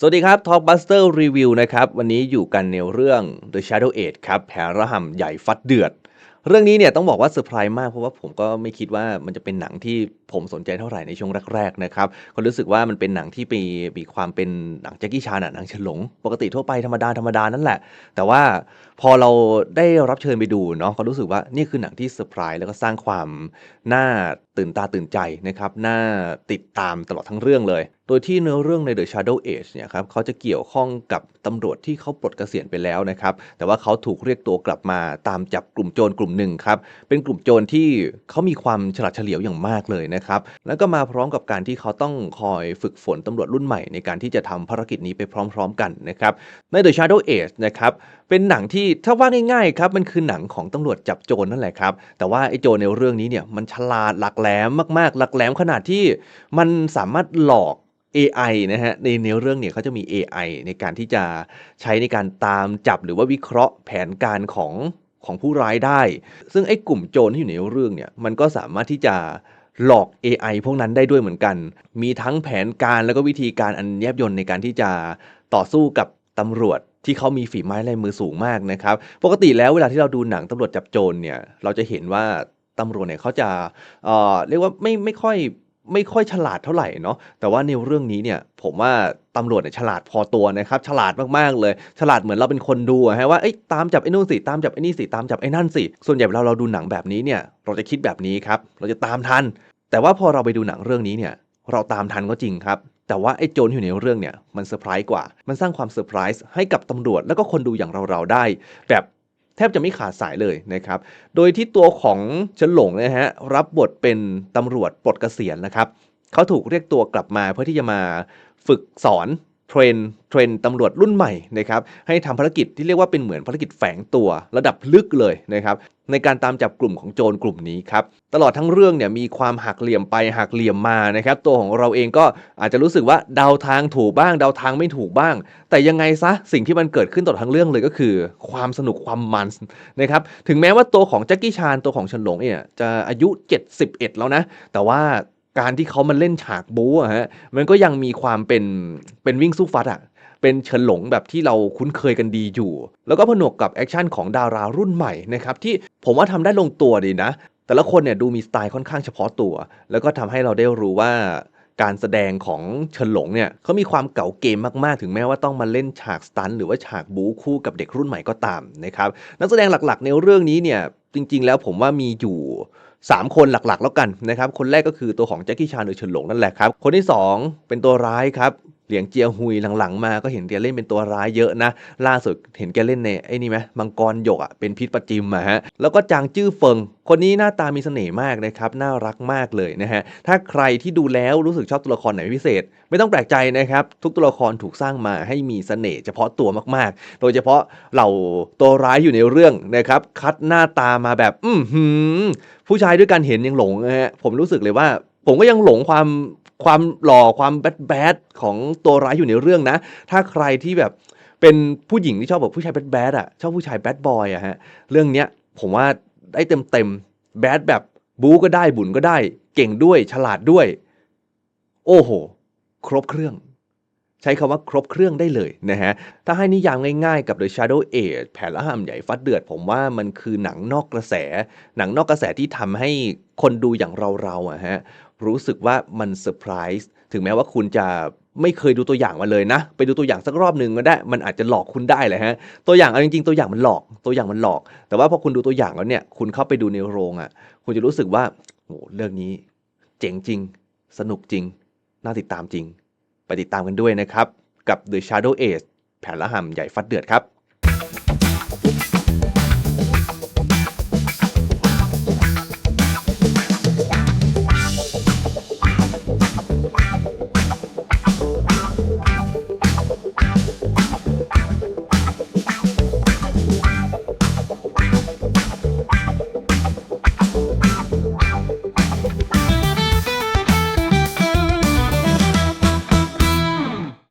สวัสดีครับ Talkbuster Review นะครับ วันนี้อยู่กันในเรื่อง The Shadow Age ครับ แผลระห่ำใหญ่ฟัดเดือด เรื่องนี้เนี่ยต้องบอกว่าเซอร์ไพรส์มากเพราะว่าผมก็ไม่คิดว่ามันจะเป็นหนังที่ผมสนใจเท่าไหร่ในช่วงแรกๆนะครับก็รู้สึกว่ามันเป็นหนังที่มีมีความเป็นหนังแจ็คกี้ชานหนังฉลง ปกติทั่วไปธรรมดาธรรมดานั่นแหละ แต่ว่าพอเราได้รับเชิญไปดูเนาะก็รู้สึกว่านี่คือหนังที่เซอร์ไพรส์แล้วก็สร้างความน่าตื่นตาตื่นใจนะครับน่าติดตามตลอดทั้งเรื่องเลย โดยที่เนื้อเรื่องใน The Shadow Age เนี่ยครับเขาจะเกี่ยวข้องกับตำรวจที่เขาปลดเกษียณไปแล้วนะครับแต่ว่าเขาถูกเรียกตัวกลับมาตามจับกลุ่มโจรกลุ่มหนึ่งครับ เป็นกลุ่มโจรที่เขามีความฉลาดเฉลียวอย่างมากเลยนะครับ แล้วก็มาพร้อมกับการที่เขาต้องคอยฝึกฝนตำรวจรุ่นใหม่ในการที่จะทำภารกิจนี้ไปพร้อม ๆ กันนะครับ ใน The Shadow Age นะครับ เป็นหนังที่ถ้าว่าง่ายๆครับ มันคือหนังของตำรวจจับโจรนั่นแหละครับ แต่ว่าไอ้โจรในเรื่องนี้เนี่ยมันฉลาดหลักแหลมมากๆ หลักแหลมขนาดที่มันสามารถหลอก AI นะฮะในเนื้อเรื่องเนี่ยเขาจะมี AI ในการที่จะใช้ในการตามจับหรือว่าวิเคราะห์แผนการของ ของผู้ร้ายได้ ซึ่งไอ้กลุ่มโจรที่อยู่ในเรื่องเนี่ยมันก็สามารถที่จะหลอก AI พวกนั้นได้ด้วยเหมือนกัน มีทั้งแผนการแล้วก็วิธีการอันแยบยลในการที่จะต่อสู้กับตำรวจที่เขามีฝีไม้ลายมือสูงมากนะครับ ปกติแล้วเวลาที่เราดูหนังตำรวจจับโจรเนี่ย เราจะเห็นว่าตำรวจเนี่ยเขาจะเออเรียกว่าไม่ไม่ค่อย ไม่ค่อยฉลาดเท่าไหร่เนาะแต่ว่าในเรื่องนี้เนี่ยผมว่าตำรวจเนี่ยฉลาดพอตัวนะครับฉลาดมากๆเลย ฉลาดเหมือนเราเป็นคนดูอะฮะว่าเอ้ยตามจับไอ้นู่นสิตามจับไอ้นี่สิตามจับไอ้นั่นสิส่วนใหญ่เวลาเราดูหนังแบบนี้เนี่ยเราจะคิดแบบนี้ครับเราจะตามทัน แต่ว่าพอเราไปดูหนังเรื่องนี้เนี่ยเราตามทันก็จริงครับแต่ว่าไอ้โจรอยู่ในเรื่องเนี่ยมันเซอร์ไพรส์กว่า มันสร้างความเซอร์ไพรส์ให้กับตำรวจแล้วก็คนดูอย่างเราๆได้ แบบ แทบจะไม่ขาดสายเลยนะครับ โดยที่ตัวของเฉินหลงนะฮะรับบทเป็นตำรวจปลดเกษียณนะครับเขาถูกเรียกตัวกลับมาเพื่อที่จะมาฝึกสอน เทรนเทรนตำรวจรุ่นใหม่นะครับให้ทำภารกิจที่เรียกว่าเป็นเหมือนภารกิจแฝงตัวระดับลึกเลยนะครับในการตามจับกลุ่มของโจรกลุ่มนี้ครับตลอดทั้งเรื่องเนี่ยมีความหักเหลี่ยมไปหักเหลี่ยมมานะครับตัวของเราเองก็อาจจะรู้สึกว่าเดาทางถูกบ้างเดาทางไม่ถูกบ้าง แต่ยังไงซะสิ่งที่มันเกิดขึ้นตลอดทั้งเรื่องเลยก็คือ ความสนุกความมันนะครับถึงแม้ว่าตัวของแจ็คกี้ชานตัวของเฉินหลงเนี่ยจะอายุ 71 แล้วนะ แต่ว่า การที่เขามาเล่นฉากบู๊อะฮะมันก็ยังมีความเป็นเป็นวิ่งสู้ฟัดอะเป็นเฉินหลงแบบที่เราคุ้นเคยกันดีอยู่ แล้วก็ผนวกกับแอคชั่นของดารารุ่นใหม่นะครับที่ผมว่าทำได้ลงตัวดีนะ แต่ละคนเนี่ยดูมีสไตล์ค่อนข้างเฉพาะตัว แล้วก็ทำให้เราได้รู้ว่าการแสดงของเฉินหลงเนี่ยเขามีความเก่าเกมมากๆ ถึงแม้ว่าต้องมาเล่นฉากสตันหรือว่าฉากบู๊คู่กับเด็กรุ่นใหม่ก็ตามนะครับนักแสดงหลักๆ ในเรื่องนี้เนี่ยจริง ๆ แล้วผมว่ามีอยู่ 3 คนหลักๆ แล้วกันนะครับ คนแรกก็คือตัวของแจ็คกี้ชานหรือเฉินหลงนั่นแหละครับ คนที่ 2 เป็นตัวร้ายครับ เหลียงเจียฮุยหลังๆ มาก็เห็นแกเล่นเป็นตัวร้ายเยอะนะ ล่าสุดเห็นแกเล่นในไอ้นี่ไหมมังกรหยกอะเป็นพิษประจิมมาฮะแล้วก็จางจื้อเฟิง คนนี้หน้าตามีเสน่ห์มากนะครับ น่ารักมากเลยนะฮะ ถ้าใครที่ดูแล้วรู้สึกชอบตัวละครไหนพิเศษ ไม่ต้องแปลกใจนะครับ ทุกตัวละครถูกสร้างมาให้มีเสน่ห์เฉพาะตัวมากๆ โดยเฉพาะเหล่าตัวร้ายอยู่ในเรื่องนะครับ คัดหน้าตามาแบบ อือหือผู้ชายด้วยกันเห็นยังหลงนะฮะ ผมรู้สึกเลยว่า ผมก็ยังหลงความความหล่อความแบดแบดของตัวร้ายอยู่ในเรื่องนะ ถ้าใครที่แบบเป็นผู้หญิงที่ชอบแบบผู้ชายแบดแบดอะชอบผู้ชายแบดบอยอะฮะเรื่องเนี้ยผมว่า ได้เต็มเต็มแบดแบบบู๊ก็ได้บุญก็ได้ เก่งด้วยฉลาดด้วย โอ้โห ครบเครื่อง ใช้คำว่าครบเครื่องได้เลยนะฮะ ถ้าให้นิยามง่ายๆกับ The Shadow Age แผนละห่ำใหญ่ฟัดเดือด ผมว่ามันคือหนังนอกกระแส หนังนอกกระแสที่ทำให้คนดูอย่างเราๆอะฮะรู้สึกว่ามันเซอร์ไพรส์ถึงแม้ว่าคุณจะ ไม่เคยดูตัวอย่างมาเลยนะ ไปดูตัวอย่างสักรอบหนึ่งก็ได้ มันอาจจะหลอกคุณได้เลยฮะ ตัวอย่างเอาจริงๆตัวอย่างมันหลอก ตัวอย่างมันหลอก แต่ว่าพอคุณดูตัวอย่างแล้วเนี่ย คุณเข้าไปดูในโรงอะ คุณจะรู้สึกว่าโหเรื่องนี้ เจ๋งจริง สนุกจริง น่าติดตามจริง ไปติดตามกันด้วยนะครับ กับ The Shadow Age แผนละห่ำใหญ่ฟัดเดือดครับ